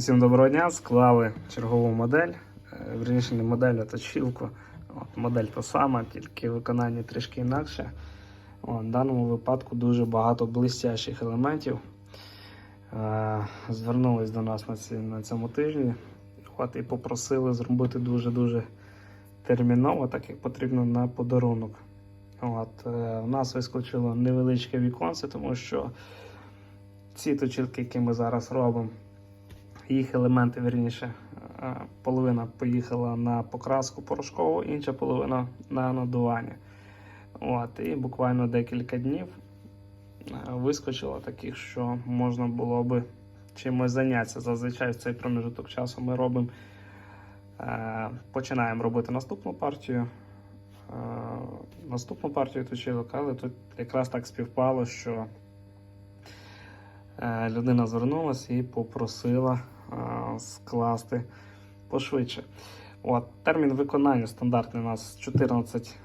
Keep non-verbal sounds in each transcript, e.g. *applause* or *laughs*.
Усім доброго дня. Склали чергову модель. Е, Вірніше не модель, а точилку. От, модель та сама, тільки виконання трішки інакше. От, в даному випадку дуже багато блистящих елементів. Е, Звернулись до нас на, ці, на цьому тижні от, і попросили зробити дуже-дуже терміново, так як потрібно на подарунок. От, е, у нас вискочило невеличке віконце, тому що ці точилки, які ми зараз робимо, їх елементи, вірніше, е, половина поїхала на покраску порошкову, інша половина на надування. От, і буквально декілька днів е, вискочило таких, що можна було би чимось зайнятися. Зазвичай в цей проміжок часу ми робимо, е, починаємо робити наступну партію. Наступну партію точилок, але тут якраз так співпало, що людина звернулася і попросила скласти пошвидше. От, термін виконання стандартний у нас 14.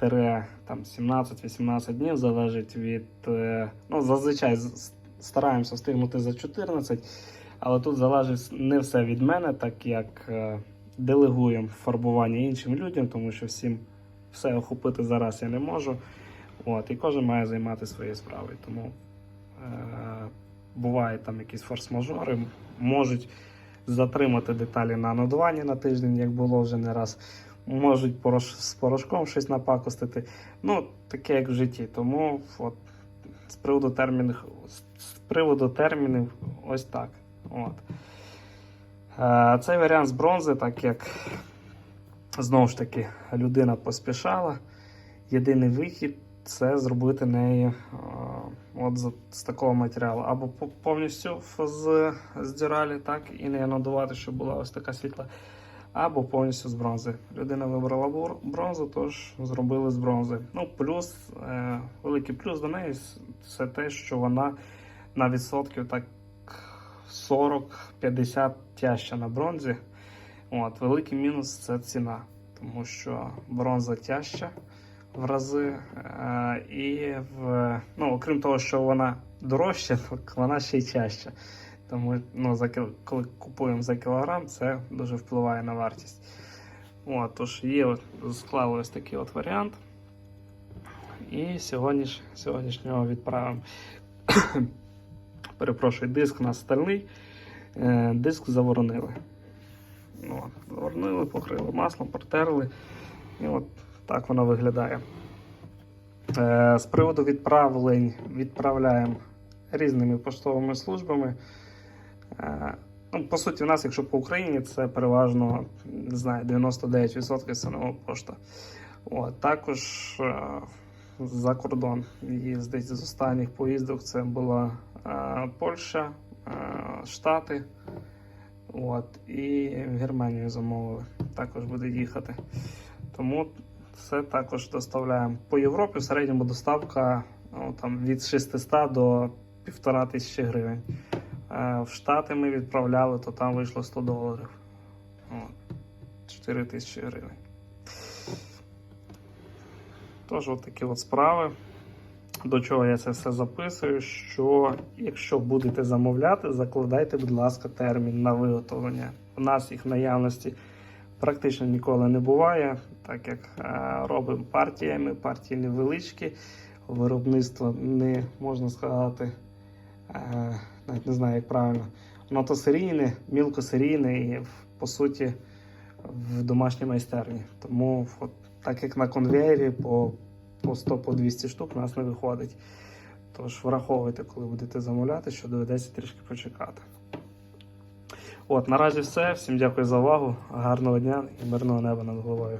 17-18 днів залежить від. е, Ну, зазвичай стараємося встигнути за 14, але тут залежить не все від мене, так як е, делегуємо фарбування іншим людям, тому що всім все охопити зараз я не можу. От, і кожен має займати своєю справою. Тому е, бувають там якісь форс-мажори, можуть затримати деталі на нодуванні на тиждень, як було вже не раз. Можуть порош... з порошком щось напакостити. Ну, таке як в житті. Тому от, з приводу термінів, з приводу термінів ось так. От. Е, цей варіант з бронзи, так як знову ж таки людина поспішала. Єдиний вихід це зробити неї е, от з, з такого матеріалу. Або повністю з, з дюралі, так, і не надувати, щоб була ось така світла, або повністю з бронзи. Людина вибрала бронзу, тож зробили з бронзи. Ну, плюс, е, великий плюс до неї це те, що вона на відсотків так 40-50 тяжча на бронзі. От, великий мінус це ціна, тому що бронза тяжча в рази. Е, і в, ну, окрім того, що вона дорожча, *laughs* так вона ще й тяжча. Тому ну, за, коли купуємо за кілограм, це дуже впливає на вартість. От, тож є, от, склали ось такий от варіант. І сьогодні ж, сьогоднішнього відправимо. *coughs* Перепрошую, диск у нас стальний, е, диск заворонили. Ну, заворонили, покрили маслом, протерли. І от так воно виглядає. Е, з приводу відправлень відправляємо різними поштовими службами. Е, ну, по суті, у нас, якщо по Україні, це переважно не знаю, 99% це нова пошта. От, також е, за кордон їздить з останніх поїздок. Це була Польща, Штати. От, і в Германію замовили. Також буде їхати. Тому це також доставляємо. По Європі в середньому доставка ну, там, від 600 до 1500 гривень. Е, В Штати ми відправляли, то там вийшло 100 доларів. От, 4 тисячі гривень. Тож, от такі от справи. До чого я це все записую? Що якщо будете замовляти, закладайте, будь ласка, термін на виготовлення. У нас їх наявності практично ніколи не буває, так як е, робимо партіями, партії невеличкі, виробництво не можна сказати, е, навіть не знаю, як правильно. Воно то серійне, мілкосерійне і по суті в домашній майстерні. Тому от, так як на конвейері по, по 100 по 200 штук у нас не виходить. Тож враховуйте, коли будете замовляти, що доведеться трішки почекати. От, наразі все. Всім дякую за увагу. Гарного дня і мирного неба над головою.